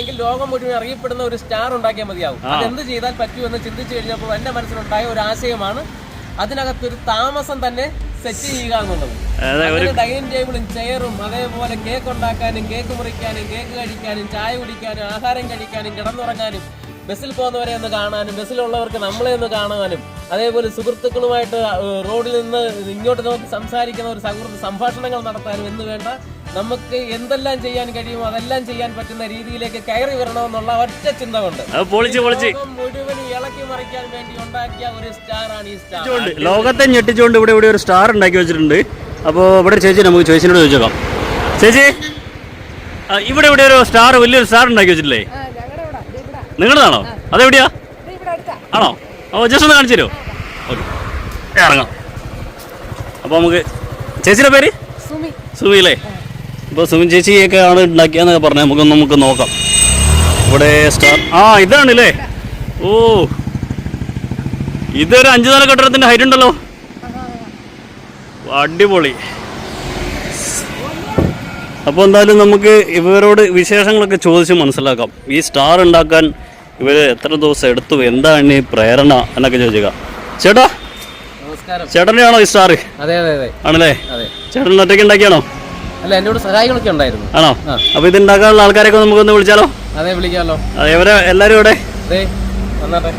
അങ്ങനെയാണെങ്കിൽ ലോകം മുഴുവൻ അറിയപ്പെടുന്ന ഒരു സ്റ്റാർ ഉണ്ടാക്കിയാൽ മതിയാവും. അതെന്ത് ചെയ്താൽ പറ്റൂ എന്ന് ചിന്തിച്ചു കഴിഞ്ഞപ്പോൾ എന്റെ മനസ്സിലുണ്ടായ ഒരു ആശയമാണ് അതിനകത്തൊരു താമസം തന്നെ സെറ്റ് ചെയ്യുക എന്നുള്ളത്. ഡൈനിങ് ടേബിളും ചെയറും അതേപോലെ കേക്ക് ഉണ്ടാക്കാനും കേക്ക് മുറിക്കാനും കേക്ക് കഴിക്കാനും ചായ കുടിക്കാനും ആഹാരം കഴിക്കാനും കിടന്നുറങ്ങാനും ബസ്സിൽ പോകുന്നവരെ ഒന്ന് കാണാനും ബസ്സിലുള്ളവർക്ക് നമ്മളെ ഒന്ന് കാണാനും അതേപോലെ സുഹൃത്തുക്കളുമായിട്ട് റോഡിൽ നിന്ന് ഇങ്ങോട്ട് നോക്കി സംസാരിക്കുന്ന ഒരു സൗഹൃദ സംഭാഷണങ്ങൾ നടത്താനും എന്ന് വേണ്ട നമുക്ക് എന്തെല്ലാം ചെയ്യാൻ കഴിയുമോ അതെല്ലാം ചെയ്യാൻ പറ്റുന്ന രീതിയിലേക്ക് കയറി വരണമെന്നുള്ള ഒറ്റ ചിന്ത കൊണ്ട്. മുഴുവൻ ഇളക്കി മറിക്കാൻ വേണ്ടി ഉണ്ടാക്കിയ ഒരു സ്റ്റാർ ആണ് ഈ സ്റ്റാർ. ലോകത്തെ ഞെട്ടിച്ചുകൊണ്ട് ഇവിടെ ഇവിടെ ഒരു സ്റ്റാർ ഉണ്ടാക്കി വെച്ചിട്ടുണ്ട്. അപ്പോൾ ഇവിടെ ചേച്ചി നമുക്ക് ചേച്ചിനോട് ചോദിച്ചേക്കാം. ചേച്ചി ആ, ഇവിടെ ഇവിടെ ഒരു സ്റ്റാർ വലിയൊരു സ്റ്റാർ ഉണ്ടാക്കി വെച്ചിട്ടില്ലേ? നിങ്ങളതാണോ അതെവിടെയാ? ആണോ? അപ്പോൾ ജസ്റ്റ് ഒന്ന് കാണിച്ചു തരുമോ? ഓക്കെ. ഇറങ്ങാം. അപ്പോൾ നമുക്ക് ചേച്ചിയുടെ പേര്? സുമി. സുമിയില്ലേ അപ്പോൾ സുമി ചേച്ചിയൊക്കെ ആണ് ഉണ്ടാക്കിയെന്നൊക്കെ പറഞ്ഞാൽ നമുക്കൊന്ന് നമുക്ക് നോക്കാം. ഇവിടെ സ്റ്റാർ ആ ഇതാണല്ലേ? ഓ. ഇതൊരു അഞ്ചു നില കെട്ടിടത്തിന്റെ ഹൈറ്റ് ഉണ്ടല്ലോ. അടിപൊളി. അപ്പോൾ എന്തായാലും നമുക്ക് ഇവരോട് വിശേഷങ്ങളൊക്കെ ചോദിച്ച് മനസ്സിലാക്കാം. ഈ സ്റ്റാർ ഉണ്ടാക്കാൻ ഇവർ എത്ര ദിവസം എടുത്തു? എന്താണ് ഈ പ്രേരണ എന്നൊക്കെ ചോദിക്കുക ചേട്ടാ? ചേട്ടനെയാണോ ഈ സ്റ്റാർ ആണല്ലേ? ചേട്ടൻ ഒറ്റയ്ക്ക് ഉണ്ടാക്കിയാണോ? അല്ല എന്നോട് സഹായികളൊക്കെ ഉണ്ടായിരുന്നു. ആണോ. അപ്പൊ ഇത് ഉണ്ടാക്കാനുള്ള ആൾക്കാരെയൊക്കെ നമുക്കൊന്ന് വിളിച്ചാലോ? അതെ വിളിക്കാമല്ലോ അതെ ഇവരെ എല്ലാരും ഇവിടെ? ദേ വന്നാട്ടെ.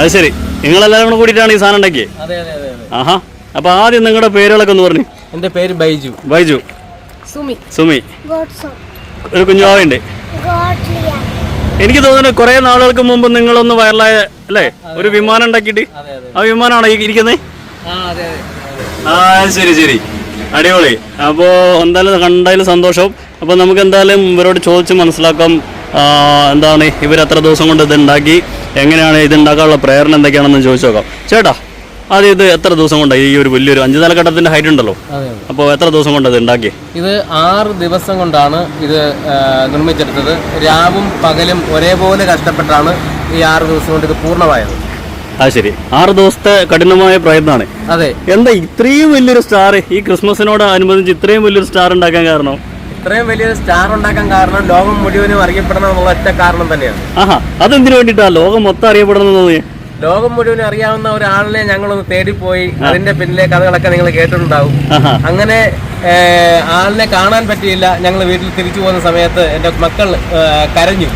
അത് ശരി. നിങ്ങളെല്ലാവരും കൂടെ കൂടിയിട്ടാണ് ഈ സാധനം ഉണ്ടാക്കിയത് അതെ അതെ അതെ അതെ. ആഹാ. അപ്പൊ ആദ്യം നിങ്ങളുടെ പേരുകളൊക്കെ ഒന്ന് പറഞ്ഞു. എന്റെ പേര് ബൈജു. ബൈജു. സുമി. സുമി. ഗോഡ്സൺ ഒരു കുഞ്ഞുവാവുണ്ട് ഗോഡ്ലിയ. എനിക്ക് തോന്നുന്നു കുറെ നാളുകൾക്ക് മുമ്പ് നിങ്ങളൊന്ന് വൈറലായ അല്ലേ? ഒരു വിമാനം ഉണ്ടാക്കിയിട്ട്. അതെ അതെ. ആ വിമാനമാണോ ഇരിക്കുന്നത്? ആ ശരി ശരി. അടിപൊളി. അപ്പോൾ എന്തായാലും കണ്ടാലും സന്തോഷം. അപ്പോൾ നമുക്ക് എന്തായാലും ഇവരോട് ചോദിച്ച് മനസ്സിലാക്കാം. എന്താണ് ഇവർ എത്ര ദിവസം കൊണ്ട് ഇത് ഉണ്ടാക്കി എങ്ങനെയാണ് ഇത് ഉണ്ടാക്കാനുള്ള പ്രേരണ എന്തൊക്കെയാണെന്ന് ചോദിച്ചു നോക്കാം. ചേട്ടാ അത് ഇത് എത്ര ദിവസം കൊണ്ടാണ് ഈ ഒരു വലിയൊരു അഞ്ച് നിലഘട്ടത്തിന്റെ ഹൈറ്റ് ഉണ്ടല്ലോ? അപ്പോൾ എത്ര ദിവസം കൊണ്ട് ഇത് ഉണ്ടാക്കി ഇത് ആറ് ദിവസം കൊണ്ടാണ് ഇത് നിർമ്മിച്ചെടുത്തത്. രാവും പകലും ഒരേപോലെ കഷ്ടപ്പെട്ടാണ് ഈ ആറ് ദിവസം കൊണ്ട് ഇത് പൂർണമായത്. ആ ശരി. ആറ് ദിവസത്തെ കഠിനമായ പ്രയത്നമാണ്. അതെ. എന്താ ഇത്രയും വലിയൊരു സ്റ്റാർ ഈ ക്രിസ്മസിനോട് അനുബന്ധിച്ച് ഇത്രയും വലിയൊരു സ്റ്റാർ ഉണ്ടാക്കാൻ കാരണം? ഇത്രയും വലിയൊരു സ്റ്റാർ ഉണ്ടാക്കാൻ കാരണം ലോകം മുഴുവനും അറിയപ്പെടണം എന്നുള്ള ഒറ്റ കാരണം തന്നെയാണ്. ആഹാ അതെന്തിനു വേണ്ടിട്ടാ ലോകം മൊത്തം അറിയപ്പെടുന്നത് തോന്നി ലോകം മുഴുവൻ അറിയാവുന്ന ഒരാളിനെ ഞങ്ങളൊന്ന് തേടിപ്പോയി അതിന്റെ പിന്നിലെ കഥകളൊക്കെ നിങ്ങൾ കേട്ടിട്ടുണ്ടാവും. അങ്ങനെ ആളിനെ കാണാൻ പറ്റിയില്ല. ഞങ്ങൾ വീട്ടിൽ തിരിച്ചു പോകുന്ന സമയത്ത് എന്റെ മക്കൾ കരഞ്ഞു.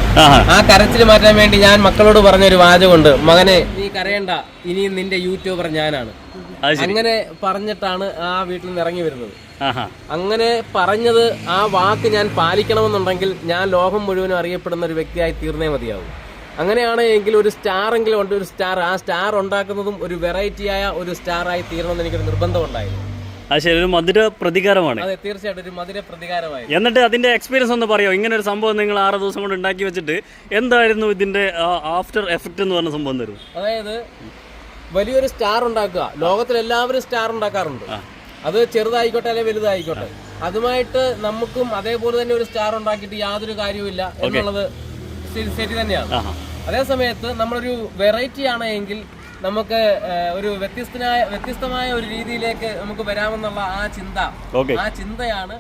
ആ കരച്ചിൽ മാറ്റാൻ വേണ്ടി ഞാൻ മക്കളോട് പറഞ്ഞൊരു വാചകമുണ്ട്. മകനെ നീ കരയണ്ട. ഇനിയും നിന്റെ യൂട്യൂബർ ഞാനാണ്. അങ്ങനെ പറഞ്ഞിട്ടാണ് ആ വീട്ടിൽ നിന്ന് ഇറങ്ങി വരുന്നത്. അങ്ങനെ പറഞ്ഞത് ആ വാക്ക് ഞാൻ പാലിക്കണമെന്നുണ്ടെങ്കിൽ ഞാൻ ലോകം മുഴുവനും അറിയപ്പെടുന്ന ഒരു വ്യക്തിയായി തീർന്നേ മതിയാവും. അങ്ങനെയാണ് എങ്കിൽ ഒരു സ്റ്റാർ എങ്കിലും ഉണ്ട് ഒരു സ്റ്റാർ ആ സ്റ്റാർ ഉണ്ടാക്കുന്നതും ഒരു വെറൈറ്റിയായ ഒരു സ്റ്റാർ ആയി തീരണമെന്ന് എനിക്കൊരു നിർബന്ധമുണ്ടായിരുന്നു അത് ശരി ഒരു മധുര പ്രതികാരമാണ്. അതെ തീർച്ചയായിട്ടും ഒരു മധുര പ്രതികാരമായി എന്നിട്ട് അതിന്റെ എക്സ്പീരിയൻസ് ഒന്ന് പറയോ? ഇങ്ങനെ ഒരു സംഭവം നിങ്ങൾ ആറ് ദിവസം കൊണ്ട് ഉണ്ടാക്കി വെച്ചിട്ട് എന്തായിരുന്നു ഇതിന്റെ ആഫ്റ്റർ എഫക്റ്റ് എന്ന് പറഞ്ഞ സംഭവം തരും അതായത് വലിയൊരു സ്റ്റാർ ഉണ്ടാക്കുക. ലോകത്തിൽ എല്ലാവരും സ്റ്റാർ ഉണ്ടാക്കാറുണ്ട്. അത് ചെറുതായിക്കോട്ടെ അല്ലെങ്കിൽ വലുതായിക്കോട്ടെ. അതുമായിട്ട് നമുക്കും അതേപോലെ തന്നെ ഒരു സ്റ്റാർ ഉണ്ടാക്കിയിട്ട് യാതൊരു കാര്യവുമില്ല എന്നുള്ളത് ശരി- സ്റ്റേറ്റ് തന്നെയാണ്. അതേസമയത്ത് അതേ സമയത്ത് നമ്മളൊരു വെറൈറ്റി ആണ് എങ്കിൽ നമുക്ക് ഒരു വ്യത്യസ്തനായ വ്യത്യസ്തമായ ഒരു രീതിയിലേക്ക് നമുക്ക് വരാമെന്നുള്ള ആ ചിന്ത. ആ ചിന്തയാണ്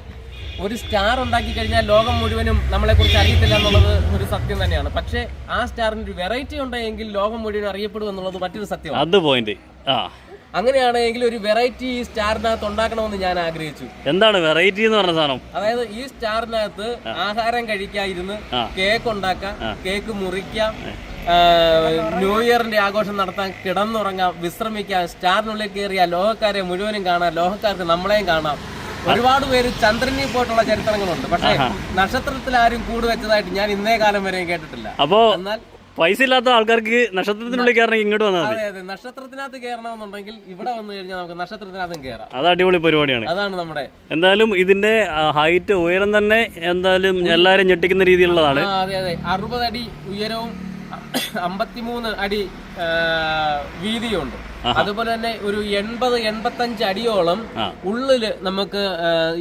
ഒരു സ്റ്റാർ ഉണ്ടാക്കി കഴിഞ്ഞാൽ ലോകം മുഴുവനും നമ്മളെ കുറിച്ച് അറിയത്തില്ല എന്നുള്ളത് ഒരു സത്യം തന്നെയാണ്. പക്ഷേ ആ സ്റ്റാറിന് ഒരു വെറൈറ്റി ഉണ്ടെങ്കിൽ ലോകം മുഴുവൻ അറിയപ്പെടും എന്നുള്ളത് മറ്റൊരു സത്യമാണ്. അത് പോയിന്റ് ആ. അങ്ങനെയാണെങ്കിൽ ഒരു വെറൈറ്റി ഈ സ്റ്റാറിനകത്ത് ഉണ്ടാക്കണമെന്ന് ഞാൻ ആഗ്രഹിച്ചു. എന്താണ് വെറൈറ്റി എന്ന് പറഞ്ഞ സാധനം? അതായത് ഈ സ്റ്റാറിനകത്ത് ആഹാരം കഴിക്കാതിരുന്ന്. കേക്ക് ഉണ്ടാക്കാം കേക്ക് മുറിക്കാം ന്യൂ ഇയറിന്റെ ആഘോഷം നടത്താൻ കിടന്നുറങ്ങാം വിശ്രമിക്കാം സ്റ്റാറിനുള്ളിൽ കയറിയ ലോകക്കാരെ മുഴുവനും കാണാം ലോകക്കാർക്ക് നമ്മളെയും കാണാം. ഒരുപാട് പേര് ചന്ദ്രനെ പോയിട്ടുള്ള ചരിത്രങ്ങളുണ്ട്. പക്ഷേ നക്ഷത്രത്തിൽ ആരും കൂടുവെച്ചതായിട്ട് ഞാൻ ഇന്നേ കാലം വരെയും കേട്ടിട്ടില്ല. അപ്പോ എന്നാൽ പൈസ ഇല്ലാത്ത ആൾക്കാർക്ക് നക്ഷത്രത്തിനുള്ളിൽ കയറണമെങ്കിൽ ഇങ്ങോട്ട് വന്നാൽ അതെ അതെ. നക്ഷത്രത്തിനകത്ത് കയറണമെന്നുണ്ടെങ്കിൽ ഇവിടെ വന്നു കഴിഞ്ഞാൽ നമുക്ക് നക്ഷത്രത്തിനകത്തും കയറാം. അത് അടിപൊളി പരിപാടിയാണ്. അതാണ് നമ്മുടെ എന്തായാലും ഇതിന്റെ ഹൈറ്റ് ഉയരം തന്നെ എന്തായാലും എല്ലാവരും ഞെട്ടിക്കുന്ന രീതിയിലുള്ളതാണ്. ആ, അതെ അതെ. അറുപത് അടി ഉയരവും അമ്പത്തിമൂന്ന് അടി ആ, വീതിയുണ്ട്. അതുപോലെ തന്നെ ഒരു എൺപത് എൺപത്തഞ്ച് അടിയോളം. ഉള്ളിൽ നമുക്ക്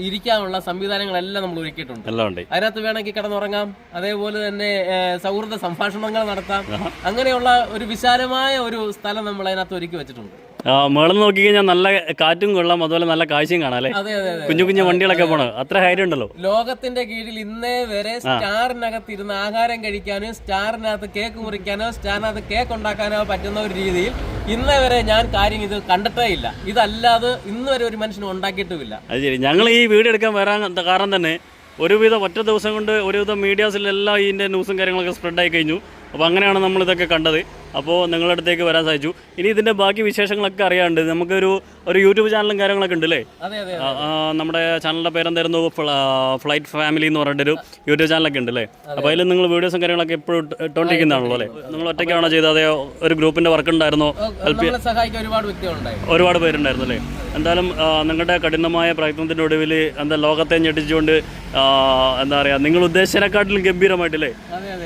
ഇരിക്കാനുള്ള സംവിധാനങ്ങളെല്ലാം നമ്മൾ ഒരുക്കിയിട്ടുണ്ട്. അതിനകത്ത് വേണമെങ്കിൽ കിടന്നുറങ്ങാം. അതേപോലെ തന്നെ സൗഹൃദ സംഭാഷണങ്ങൾ നടത്താം. അങ്ങനെയുള്ള ഒരു വിശാലമായ ഒരു സ്ഥലം നമ്മൾ അതിനകത്ത് ഒരുക്കി വെച്ചിട്ടുണ്ട്. മേളം നോക്കി കഴിഞ്ഞാൽ നല്ല കാറ്റും കൊള്ളാം അതുപോലെ നല്ല കാഴ്ചയും കാണാം അല്ലേ? കുഞ്ഞു കുഞ്ഞു വണ്ടികളൊക്കെ പോണോ അത്ര ഹൈറ്റ് ഉണ്ടല്ലോ. ലോകത്തിന്റെ കീഴിൽ ഇന്നേ വരെ സ്റ്റാറിനകത്ത് ഇരുന്ന് ആഹാരം കഴിക്കാനോ സ്റ്റാറിനകത്ത് കേക്ക് മുറിക്കാനോ സ്റ്റാറിനകത്ത് കേക്ക് ഉണ്ടാക്കാനോ പറ്റുന്ന ഒരു രീതിയിൽ ഇന്നേ വരെ ഞാൻ കാര്യം ഇത് കണ്ടിട്ടേ ഇല്ല. ഇതല്ലാതെ ഇന്ന് വരെ ഒരു മനുഷ്യനും ഉണ്ടാക്കിയിട്ടുമില്ല. അത് ശരി. ഞങ്ങൾ ഈ വീട് എടുക്കാൻ വരാൻ കാരണം തന്നെ ഒരുവിധം ഒറ്റ ദിവസം കൊണ്ട് ഒരുവിധം മീഡിയാസിലെല്ലാം ഇതിന്റെ ന്യൂസും കാര്യങ്ങളൊക്കെ സ്പ്രെഡായി കഴിഞ്ഞു. അപ്പോൾ അങ്ങനെയാണ് നമ്മൾ ഇതൊക്കെ കണ്ടത്. അപ്പോൾ നിങ്ങളുടെ അടുത്തേക്ക് വരാൻ സാധിച്ചു. ഇനി ഇതിന്റെ ബാക്കി വിശേഷങ്ങളൊക്കെ അറിയാണ്ട് നമുക്കൊരു ഒരു യൂട്യൂബ് ചാനലും കാര്യങ്ങളൊക്കെ ഉണ്ട് അല്ലേ നമ്മുടെ ചാനലിന്റെ പേരെന്തായിരുന്നു? ഫ്ലൈറ്റ് ഫാമിലി എന്ന് പറഞ്ഞിട്ടൊരു യൂട്യൂബ് ചാനലൊക്കെ ഉണ്ട് അല്ലേ അപ്പോൾ അതിൽ നിങ്ങൾ വീഡിയോസും കാര്യങ്ങളൊക്കെ എപ്പോഴും ഇട്ടുകൊണ്ടിരിക്കുന്നതാണല്ലോ അല്ലേ? നിങ്ങൾ ഒറ്റയ്ക്കാണോ ചെയ്തത്? അതേ ഒരു ഗ്രൂപ്പിന്റെ വർക്ക് ഉണ്ടായിരുന്നോ? ഒരുപാട് പേരുണ്ടായിരുന്നു അല്ലേ? എന്തായാലും നിങ്ങളുടെ കഠിനമായ പ്രയത്നത്തിന്റെ ഒടുവിൽ എന്താ ലോകത്തെ ഞെട്ടിച്ചുകൊണ്ട് എന്താ പറയുക നിങ്ങൾ ഉദ്ദേശിച്ചതിനെക്കാട്ടിലും ഗംഭീരമായിട്ടല്ലേ?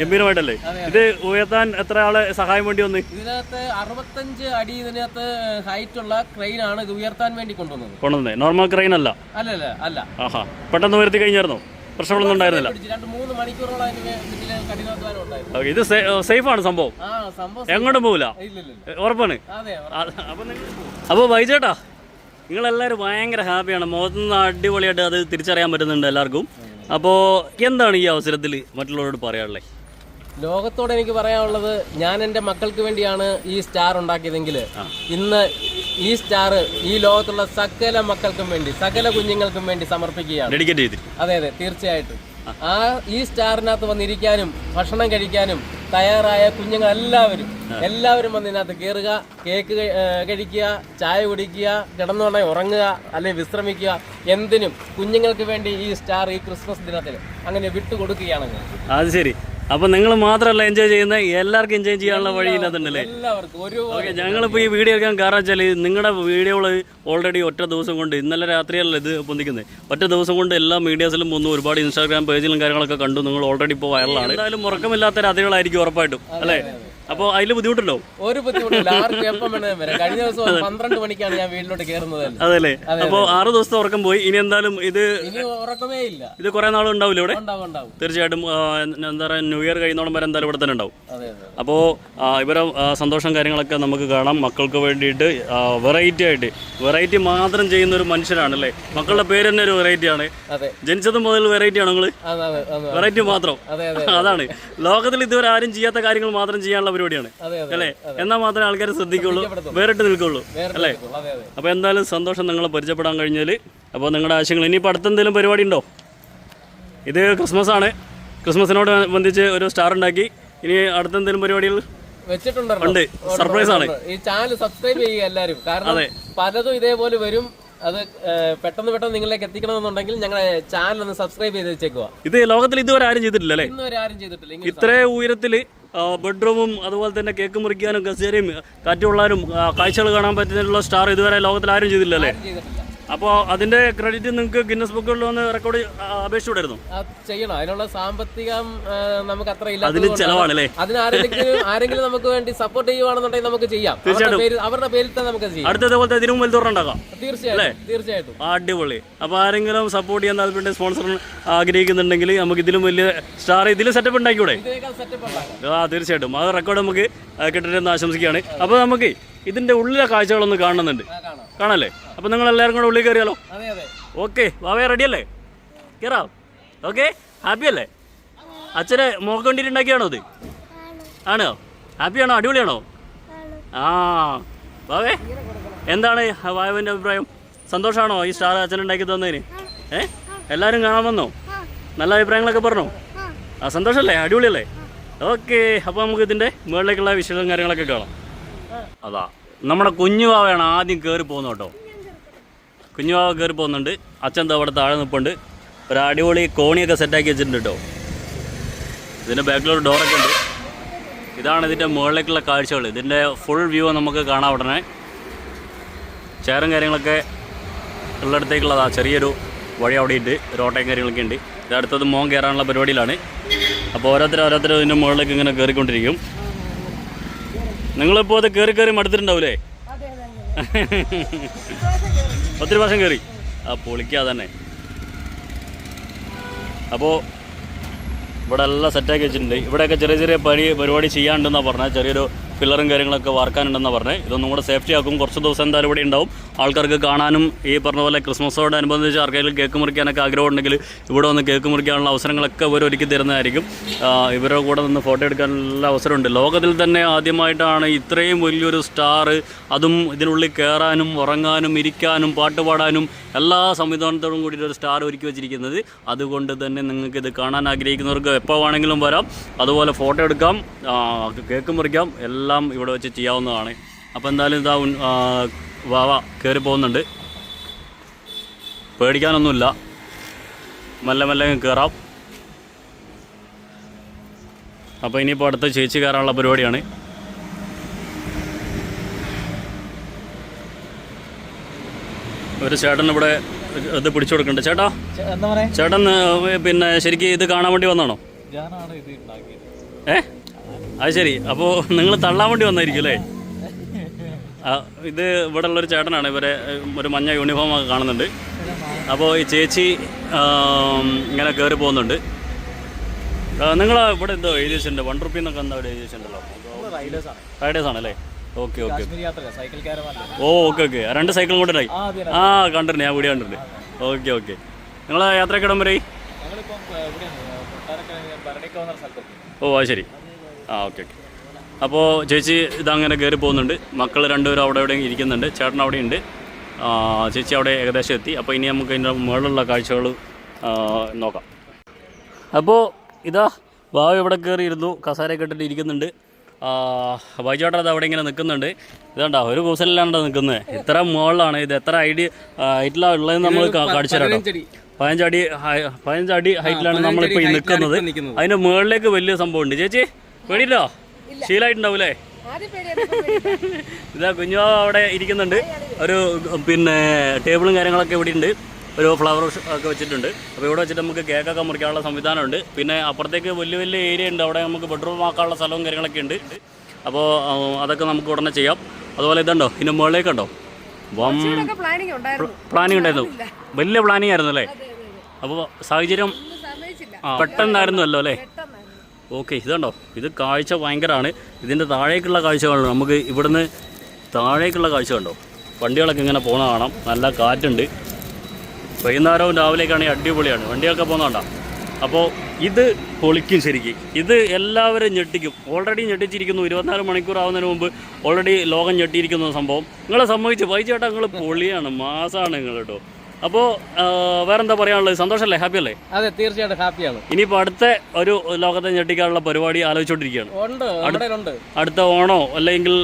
ഗംഭീരമായിട്ടല്ലേ? ഇത് ഉയർത്താൻ എത്ര ആളെ സഹായം വേണ്ടി വന്ന്? ഇതിനകത്ത് അറുപത്തഞ്ച് അടി ഇതിനകത്ത് ഹൈറ്റ് ഉള്ള ക്രെയിൻ ആണ് ഇത് ഉയർത്താൻ വേണ്ടി കൊണ്ടുവന്നത്. കൊണ്ടുവന്നേ നോർമൽ ക്രെയിൻ അല്ല. അല്ല അല്ല ആഹാ. പെട്ടെന്ന് ഉയർത്തി കഴിഞ്ഞായിരുന്നു? പ്രശ്നങ്ങളൊന്നും ഉണ്ടായിരുന്നില്ല. രണ്ട് മൂന്ന് മണിക്കൂറോളം കഠിനാധ്വാനം ഉണ്ടായിരുന്നു. ഓക്കെ ഇത് സേഫാണ് സംഭവം. ആ സംഭവം എങ്ങോട്ടും പോകില്ല. ഉറപ്പാണ്. അപ്പോൾ വൈചേട്ടാ നിങ്ങളെല്ലാവരും ഭയങ്കര ഹാപ്പിയാണ്. മുഖത്ത് നിന്ന് അടിപൊളിയായിട്ട് അത് തിരിച്ചറിയാൻ പറ്റുന്നുണ്ട് എല്ലാവർക്കും. അപ്പോൾ എന്താണ് ഈ അവസരത്തിൽ മറ്റുള്ളവരോട് പറയാനുള്ളത് ലോകത്തോട് എനിക്ക് പറയാനുള്ളത് ഞാൻ എന്റെ മക്കൾക്ക് വേണ്ടിയാണ് ഈ സ്റ്റാർ ഉണ്ടാക്കിയതെങ്കിൽ ഇന്ന് ഈ സ്റ്റാർ ഈ ലോകത്തുള്ള സകല മക്കൾക്കും വേണ്ടി സകല കുഞ്ഞുങ്ങൾക്കും വേണ്ടി സമർപ്പിക്കുകയാണ്. അതെ അതെ തീർച്ചയായിട്ടും. ആ. ഈ സ്റ്റാറിനകത്ത് വന്നിരിക്കാനും ഭക്ഷണം കഴിക്കാനും തയ്യാറായ കുഞ്ഞുങ്ങൾ എല്ലാവരും എല്ലാവരും വന്ന് ഇതിനകത്ത് കയറുക കേക്ക് കഴിക്കുക ചായ കുടിക്കുക കിടന്നുകൊണ്ടേ ഉറങ്ങുക അല്ലെങ്കിൽ വിശ്രമിക്കുക എന്തിനും കുഞ്ഞുങ്ങൾക്ക് വേണ്ടി ഈ സ്റ്റാർ ഈ ക്രിസ്മസ് ദിനത്തിൽ അങ്ങനെ വിട്ടുകൊടുക്കുകയാണെങ്കിൽ. അത് ശരി. അപ്പോൾ നിങ്ങൾ മാത്രമല്ല എൻജോയ് ചെയ്യുന്ന എല്ലാവർക്കും എൻജോയ് ചെയ്യാനുള്ള വഴി ഇതിനകത്തുണ്ടല്ലേ എല്ലാവർക്കും ഒരു ഓക്കെ ഞങ്ങളിപ്പോൾ ഈ വീഡിയോ എടുക്കാൻ കാരണം വെച്ചാൽ നിങ്ങളുടെ വീഡിയോകൾ ഓൾറെഡി ഒറ്റ ദിവസം കൊണ്ട് ഇന്നലെ രാത്രിയല്ല ഇത് പൊന്തിക്കുന്നത് ഒറ്റ ദിവസം കൊണ്ട് എല്ലാ മീഡിയാസിലും ഒന്നും ഒരുപാട് ഇൻസ്റ്റാഗ്രാം പേജിലും കാര്യങ്ങളൊക്കെ കണ്ടു. നിങ്ങൾ ഓൾറെഡി ഇപ്പോൾ വൈറലാണ് എന്തായാലും ഉറക്കമില്ലാത്ത രാത്രികളായിരിക്കും ഉറപ്പായിട്ടും. അല്ലേ? അപ്പോൾ അതിൽ ബുദ്ധിമുട്ടുണ്ടോ? ഒരു ബുദ്ധിമുട്ടില്ല. ആർക്കും എപ്പം വരാം. കഴിഞ്ഞ ദിവസം പന്ത്രണ്ട് മണിക്കാണ് ഞാൻ വീട്ടിലോട്ട് കയറുന്നത് തന്നെ. അതല്ലേ? അപ്പോൾ ആറ് ദിവസത്തെ ഉറക്കം പോയി. ഇനി എന്തായാലും ഇത് ഇനി ഉറക്കമേ ഇല്ല. ഇത് കുറേ നാളും ഉണ്ടാവില്ല ഇവിടെ? ഉണ്ടാവും ഉണ്ടാവും. തീർച്ചയായിട്ടും ആ, എന്താ പറയുക ന്യൂ ഇയർ കഴിയുന്നോളം വരെ എന്തായാലും ഇവിടെ തന്നെ ഉണ്ടാവും. അതെ അതെ. അപ്പോൾ ഇവരെ ആ, സന്തോഷം കാര്യങ്ങളൊക്കെ നമുക്ക് കാണാം. മക്കൾക്ക് വേണ്ടിയിട്ട് വെറൈറ്റി ആയിട്ട് വെറൈറ്റി മാത്രം ചെയ്യുന്ന ഒരു മനുഷ്യനാണ് അല്ലേ മക്കളുടെ പേര് തന്നെ ഒരു വെറൈറ്റി ആണ്. അതെ. ജനിച്ചത് മുതൽ വെറൈറ്റി ആണ് നിങ്ങൾ അതെ അതെ അതെ. വെറൈറ്റി മാത്രം. അതെ. അതാണ്. ലോകത്തിൽ ഇതുവരെ ആരും ചെയ്യാത്ത കാര്യങ്ങൾ മാത്രം ചെയ്യാനുള്ള പരിപാടിയാണ്. അല്ലേ? എന്നാൽ മാത്രമേ ആൾക്കാരെ ശ്രദ്ധിക്കുള്ളൂ വേറിട്ട് നിൽക്കുള്ളൂ അല്ലേ? അപ്പോൾ എന്തായാലും സന്തോഷം നിങ്ങളെ പരിചയപ്പെടാൻ കഴിഞ്ഞാൽ അപ്പോൾ നിങ്ങളുടെ ആശയങ്ങൾ ഇനിയിപ്പോൾ അടുത്തെന്തെങ്കിലും പരിപാടി ഉണ്ടോ? ഇത് ക്രിസ്മസ് ആണ് ക്രിസ്മസിനോട് ബന്ധിച്ച് ഒരു സ്റ്റാർ ഉണ്ടാക്കി. ഇനി അടുത്തെന്തെങ്കിലും പരിപാടികൾ? വെച്ചിട്ടുണ്ട് സർപ്രൈസ് ആണ്. ഈ ചാനൽ സബ്സ്ക്രൈബ് ചെയ്യുക എല്ലാവരും. കാരണം പലതും ഇതേപോലെ വരും. അത് പെട്ടെന്ന് പെട്ടെന്ന് നിങ്ങളിലേക്ക് എത്തിക്കണമെന്നുണ്ടെങ്കിൽ ഞങ്ങളെ ചാനൽ ഒന്ന് സബ്സ്ക്രൈബ് ചെയ്ത് വെച്ചേക്കുക. ഇത് ലോകത്തിൽ ഇതുവരെ ആരും ചെയ്തിട്ടില്ല അല്ലേ? ഇന്ന് ആരും ചെയ്തിട്ടില്ല. ഇത്രേ ഉയരത്തിൽ ബെഡ്റൂമും അതുപോലെ തന്നെ കേക്ക് മുറിക്കാനും കസേരയും കാറ്റുകൊള്ളാനും കാഴ്ചകൾ കാണാൻ പറ്റുന്നുള്ള സ്റ്റാർ ഇതുവരെ ലോകത്തിൽ ആരും ചെയ്തില്ല അല്ലേ ആരും ചെയ്തിട്ടില്ല. അപ്പോൾ അതിന്റെ ക്രെഡിറ്റ് നിങ്ങൾക്ക് ഗിന്നസ് ബുക്കുകളിൽ ഒന്ന് റെക്കോർഡ് അപേക്ഷിച്ചു അത് ചെയ്യണം. അതിനുള്ള സാമ്പത്തികം നമുക്ക് അത്ര ഇല്ല അതിന് ചെലവാണല്ലേ? അതിന് ആരെങ്കിലും ആരെങ്കിലും നമുക്ക് വേണ്ടി സപ്പോർട്ട് ചെയ്യുവാണെന്നുണ്ടെങ്കിൽ നമുക്ക് ചെയ്യാം. തീർച്ചയായിട്ടും. അവരുടെ പേരിൽ തന്നെ നമുക്ക് ചെയ്യാം. അടുത്ത ഇതേപോലത്തെ ഇതിനും വലുത് ഉണ്ടാക്കാം. തീർച്ചയായിട്ടും തീർച്ചയായിട്ടും. അടിപൊളി. അപ്പോൾ ആരെങ്കിലും സപ്പോർട്ട് ചെയ്യാൻ താല്പര്യം സ്പോൺസർ ആഗ്രഹിക്കുന്നുണ്ടെങ്കിൽ നമുക്ക് ഇതിലും വലിയ സ്റ്റാർ ഇതിലും സെറ്റപ്പ് ഉണ്ടാക്കിക്കൂടെ? ആ തീർച്ചയായിട്ടും. ആ റെക്കോർഡ് നമുക്ക് കിട്ടരുതെന്ന് ആശംസിക്കുകയാണ്. അപ്പോൾ നമുക്ക് ഇതിന്റെ ഉള്ളിലെ കാഴ്ചകളൊന്ന് കാണുന്നുണ്ട് കാണല്ലേ? അപ്പോൾ നിങ്ങൾ എല്ലാവരും കൂടെ ഉള്ളിൽ കയറിയാലോ? ഓക്കെ വാവേ റെഡി അല്ലേ കയറാം ഓക്കെ ഹാപ്പി അല്ലേ അച്ഛനെ മോക്ക് വേണ്ടിയിട്ട് ഉണ്ടാക്കിയാണോ ഇത്? ആണോ? ഹാപ്പിയാണോ? അടിപൊളിയാണോ? ആ വാവേ എന്താണ് വായുവിന്റെ അഭിപ്രായം? സന്തോഷമാണോ ഈ സ്റ്റാർ അച്ഛൻ ഉണ്ടാക്കി തന്നതിന്? ഏ? എല്ലാവരും കാണാൻ വന്നോ? നല്ല അഭിപ്രായങ്ങളൊക്കെ പറഞ്ഞു? ആ സന്തോഷമല്ലേ അടിപൊളിയല്ലേ? ഓക്കെ അപ്പോൾ നമുക്ക് ഇതിന്റെ മുകളിലേക്കുള്ള വിശേഷം കാര്യങ്ങളൊക്കെ കാണാം. അതാ നമ്മുടെ കുഞ്ഞുവാവയാണ് ആദ്യം കയറി പോകുന്നത് കേട്ടോ. കുഞ്ഞുവാവ കയറി പോകുന്നുണ്ട്. അച്ഛൻ അവിടെ താഴെ നിൽപ്പുണ്ട് ഒരു അടിപൊളി കോണിയൊക്കെ സെറ്റാക്കി വെച്ചിട്ടുണ്ട് കേട്ടോ. ഇതിന്റെ ബാക്കിലൊരു ഡോറൊക്കെ ഉണ്ട്. ഇതാണ് ഇതിന്റെ മുകളിലേക്കുള്ള കാഴ്ചകൾ. ഇതിന്റെ ഫുൾ വ്യൂ നമുക്ക് കാണാം ഉടനെ. ചെയറും കാര്യങ്ങളൊക്കെ ഉള്ളിടത്തേക്കുള്ളതാ. ചെറിയൊരു വഴി അവിടെ ഉണ്ട്. റോട്ടയും കാര്യങ്ങളൊക്കെ ഉണ്ട്. ഇത് അടുത്തത് മോൻ കയറാനുള്ള പരിപാടിയിലാണ്. അപ്പോൾ ഓരോരുത്തർ ഓരോരുത്തർ ഇതിന്റെ മുകളിലേക്ക് ഇങ്ങനെ കയറിക്കൊണ്ടിരിക്കും നിങ്ങളിപ്പോൾ അത് കയറി കയറി അതെ ഒത്തിരി പ്രാവശ്യം കയറി ആ പൊളിക്കാ തന്നെ. അപ്പോൾ ഇവിടെ എല്ലാം സെറ്റാക്കി വെച്ചിട്ടുണ്ട്. ഇവിടെയൊക്കെ ചെറിയ ചെറിയ പണി പരിപാടി ചെയ്യാനുണ്ടെന്നാണ് പറഞ്ഞത്. ചെറിയൊരു പില്ലറും കാര്യങ്ങളൊക്കെ വാർക്കാനുണ്ടെന്നാണ് പറഞ്ഞത്. ഇതൊന്നും കൂടെ സേഫ്റ്റി ആക്കും. കുറച്ച് ദിവസം എന്തായാലും ഇവിടെ ഉണ്ടാവും. ആൾക്കാർക്ക് കാണാനും ഈ പറഞ്ഞ പോലെ ക്രിസ്മസോടനുബന്ധിച്ച് ആർക്കെങ്കിലും കേക്ക് മുറിക്കാനൊക്കെ ആഗ്രഹം ഉണ്ടെങ്കിൽ ഇവിടെ വന്ന് കേക്ക് മുറിക്കാനുള്ള അവസരങ്ങളൊക്കെ ഇവർ ഒരുക്കി തരുന്നതായിരിക്കും. ഇവരുടെ കൂടെ നിന്ന് ഫോട്ടോ എടുക്കാനുള്ള അവസരമുണ്ട്. ലോകത്തിൽ തന്നെ ആദ്യമായിട്ടാണ് ഇത്രയും വലിയൊരു സ്റ്റാർ അതും ഇതിനുള്ളിൽ കയറാനും ഉറങ്ങാനും ഇരിക്കാനും പാട്ട് പാടാനും എല്ലാ സംവിധാനത്തോടും കൂടി ഒരു സ്റ്റാർ ഒരുക്കി വെച്ചിരിക്കുന്നത്. അതുകൊണ്ട് തന്നെ നിങ്ങൾക്ക് ഇത് കാണാൻ ആഗ്രഹിക്കുന്നവർക്ക് എപ്പോൾ വേണമെങ്കിലും വരാം. അതുപോലെ ഫോട്ടോ എടുക്കാം കേക്ക് മുറിക്കാം എല്ലാം ഇവിടെ വെച്ച് ചെയ്യാവുന്നതാണ്. അപ്പോൾ എന്തായാലും ഇതാ വാവ കയറി പോകുന്നുണ്ട്. പേടിക്കാനൊന്നുമില്ല. മെല്ലെ മെല്ലെ കയറാം അപ്പോൾ ഇനിയിപ്പോൾ അടുത്ത ചേച്ചി കയറാനുള്ള പരിപാടിയാണ്. ഒരു ചേട്ടൻ ഇവിടെ ഇത് പിടിച്ചു കൊടുക്കുന്നുണ്ട്. ചേട്ടാ ചേട്ടൻ പിന്നെ ശരിക്കും ഇത് കാണാൻ വേണ്ടി വന്നാണോ? ഏ? അത് ശരി. അപ്പോൾ നിങ്ങൾ തള്ളാൻ വേണ്ടി വന്നായിരിക്കും അല്ലേ? ഇത് ഇവിടെ ഉള്ളൊരു ചേട്ടനാണ്. ഇവരെ ഒരു മഞ്ഞ യൂണിഫോം ഒക്കെ കാണുന്നുണ്ട്. അപ്പോൾ ഈ ചേച്ചി ഇങ്ങനെ കയറി പോകുന്നുണ്ട്. നിങ്ങൾ ഇവിടെ എന്തോ എഴുതി വെച്ചിട്ടുണ്ട് വൺ റുപ്പി എന്നൊക്കെ എന്താ ഇവിടെ എഴുതി വെച്ചിട്ടുണ്ടല്ലോ റൈഡേഴ്സ് ആണ്. റൈഡേഴ്സ് ആണല്ലേ? Okay okay. Oh okay okay. രണ്ട് സൈക്കിളും കൂടെ ആ കണ്ടിട്ടുണ്ട്. ഞാൻ വീഡിയോ കണ്ടിട്ടുണ്ട്. Okay okay. നിങ്ങൾ യാത്രയ്ക്ക് ഇടം വരെ? ഓ അത് ശരി. ആ ഓക്കെ ഓക്കെ. അപ്പോൾ ചേച്ചി ഇതങ്ങനെ കയറി പോകുന്നുണ്ട്. മക്കൾ രണ്ടുപേരും അവിടെ എവിടെയും ഇരിക്കുന്നുണ്ട്. ചേട്ടൻ അവിടെ ഉണ്ട്. ചേച്ചി അവിടെ ഏകദേശം എത്തി. അപ്പോൾ ഇനി നമുക്ക് ഇതിന്റെ മുകളിലുള്ള കാഴ്ചകൾ നോക്കാം. അപ്പോൾ ഇതാ ബാബു ഇവിടെ കയറിയിരുന്നു കസാരയൊക്കെ ഇട്ടിട്ട് ഇരിക്കുന്നുണ്ട്. വൈചേട്ടൻ അത് അവിടെ ഇങ്ങനെ നിൽക്കുന്നുണ്ട്. ഇതാണ്ടാ ഒരു കൂസലിലാണ്ടോ നിൽക്കുന്നത് ഇത്ര മുകളിലാണ്. ഇത് എത്ര ഐഡിയ ഹൈറ്റിലാണ് ഉള്ളതെന്ന് നമ്മൾ കാണിച്ചു തരാം. പതിനഞ്ചടി. പതിനഞ്ചടി ഹൈറ്റിലാണ് നമ്മളിപ്പോൾ നിൽക്കുന്നത്. അതിന്റെ മുകളിലേക്ക് വലിയ സംഭവമുണ്ട്. ചേച്ചി പേടിയില്ലോ? പേടിയില്ല. ഇതാ കുഞ്ഞോ അവിടെ ഇരിക്കുന്നുണ്ട്. ഒരു പിന്നെ ടേബിളും കാര്യങ്ങളൊക്കെ ഇവിടെ ഉണ്ട്. ഒരു ഫ്ലവർ ഒക്കെ വെച്ചിട്ടുണ്ട്. അപ്പോൾ ഇവിടെ വെച്ചിട്ട് നമുക്ക് കേക്കൊക്കെ മുറിക്കാനുള്ള സംവിധാനമുണ്ട്. പിന്നെ അപ്പുറത്തേക്ക് വലിയ വലിയ ഏരിയ ഉണ്ട്. അവിടെ നമുക്ക് ബെഡ്റൂം ആക്കാനുള്ള സ്ഥലവും കാര്യങ്ങളൊക്കെ ഉണ്ട്. അപ്പോൾ അതൊക്കെ നമുക്ക് ഉടനെ ചെയ്യാം. അതുപോലെ ഇതുണ്ടോ? ഇതിന്റെ മുകളിലേക്കുണ്ടോ പ്ലാനിങ് ഉണ്ടായിരുന്നു. വലിയ പ്ലാനിങ് ആയിരുന്നു അല്ലേ. അപ്പോൾ സാഹചര്യം പെട്ടെന്നായിരുന്നു അല്ലോ? അല്ലേ ഓക്കെ ഇതുണ്ടോ? ഇത് കാഴ്ച ഭയങ്കരമാണ് ഇതിന്റെ താഴേക്കുള്ള കാഴ്ച കാണണം നമുക്ക് ഇവിടുന്ന് താഴേക്കുള്ള കാഴ്ച കണ്ടോ? വണ്ടികളൊക്കെ ഇങ്ങനെ പോകുന്ന കാണാം. നല്ല കാറ്റുണ്ട്. വൈകുന്നേരവും രാവിലേക്കാണെങ്കിൽ അടിപൊളിയാണ്. വണ്ടിയൊക്കെ കണ്ടോ? അപ്പോൾ ഇത് പൊളിക്കും ശരിക്കും. ഇത് എല്ലാവരും ഞെട്ടിക്കും. ഓൾറെഡി ഞെട്ടിച്ചിരിക്കുന്നു. ഇരുപത്തിനാല് മണിക്കൂർ ആവുന്നതിന് മുമ്പ് ഓൾറെഡി ലോകം ഞെട്ടിയിരിക്കുന്ന സംഭവം. നിങ്ങളെ സംബന്ധിച്ച് വൈചേട്ടാ നിങ്ങൾ പൊളിയാണ്. മാസമാണ് നിങ്ങൾ കേട്ടോ. അപ്പോൾ വേറെന്താ പറയാനുള്ളത്? സന്തോഷല്ലേ? ഹാപ്പി അല്ലേ അതെ തീർച്ചയായിട്ടും ഹാപ്പിയാണ്. ഇനിയിപ്പോൾ അടുത്ത ഒരു ലോകത്തെ ഞെട്ടിക്കാനുള്ള പരിപാടി ആലോചിച്ചോണ്ടിരിക്കുകയാണ്. അടുത്ത ഓണോ അല്ലെങ്കിൽ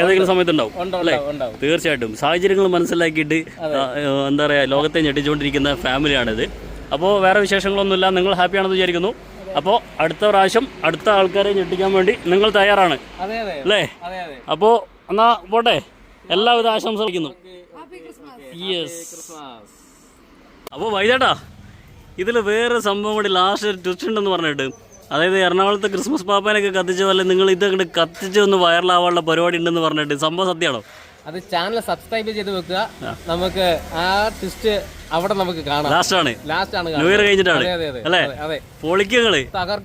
ഏതെങ്കിലും സമയത്തുണ്ടാവും അല്ലേ? തീർച്ചയായിട്ടും. സാഹചര്യങ്ങൾ മനസ്സിലാക്കിയിട്ട് എന്താ പറയുക ലോകത്തെ ഞെട്ടിച്ചുകൊണ്ടിരിക്കുന്ന ഫാമിലിയാണിത്. അപ്പോ വേറെ വിശേഷങ്ങളൊന്നുമില്ല. നിങ്ങൾ ഹാപ്പിയാണെന്ന് വിചാരിക്കുന്നു. അപ്പോ അടുത്ത പ്രാവശ്യം അടുത്ത ആൾക്കാരെ ഞെട്ടിക്കാൻ വേണ്ടി നിങ്ങൾ തയ്യാറാണ്. അല്ലേ? അപ്പോൾ എന്നാ പോട്ടെ. എല്ലാവിധ ആശംസിക്കുന്നു യെസ് ക്രിസ്മസ് അപ്പോൾ വൈദേട്ടാ ഇതിൽ വേറെ സംഭവം കൂടി ലാസ്റ്റ് ഒരു ട്വിസ്റ്റ് ഉണ്ടെന്ന് പറഞ്ഞിട്ട്. അതായത് എറണാകുളത്ത് ക്രിസ്മസ് പാപ്പാനൊക്കെ കത്തിച്ച പോലെ നിങ്ങൾ ഇതങ്ങോട്ട് കത്തിച്ച് ഒന്ന് വൈറലാവാനുള്ള പരിപാടി ഉണ്ടെന്ന് പറഞ്ഞിട്ട്. സംഭവം സത്യമാണോ? അത് ചാനൽ സബ്സ്ക്രൈബ് ചെയ്ത് വെക്കുക. നമുക്ക് ആ ട്വിസ്റ്റ് അവിടെ നമുക്ക് കാണാം. ലാസ്റ്റ് ആണ്. ലാസ്റ്റ് ആണ് ന്യൂ ഇയർ കഴിഞ്ഞിട്ടാണ്. അതെ അതെ അതെ. അല്ലേ? പൊളിക്കങ്ങൾ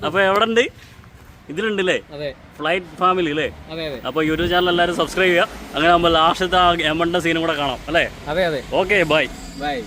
അപ്പോൾ എവിടെ ഉണ്ട് ഇതിലുണ്ടല്ലേ? അതെ. ഫ്ലൈറ്റ് ഫാമിലി അല്ലേ? അപ്പോൾ യൂട്യൂബ് ചാനൽ എല്ലാവരും സബ്സ്ക്രൈബ് ചെയ്യുക. അങ്ങനെ നമ്മൾ ലാസ്റ്റത്തെ ആ എമണ്ട സീനും കൂടെ കാണാം അല്ലേ? അതെ അതെ. Okay bye bye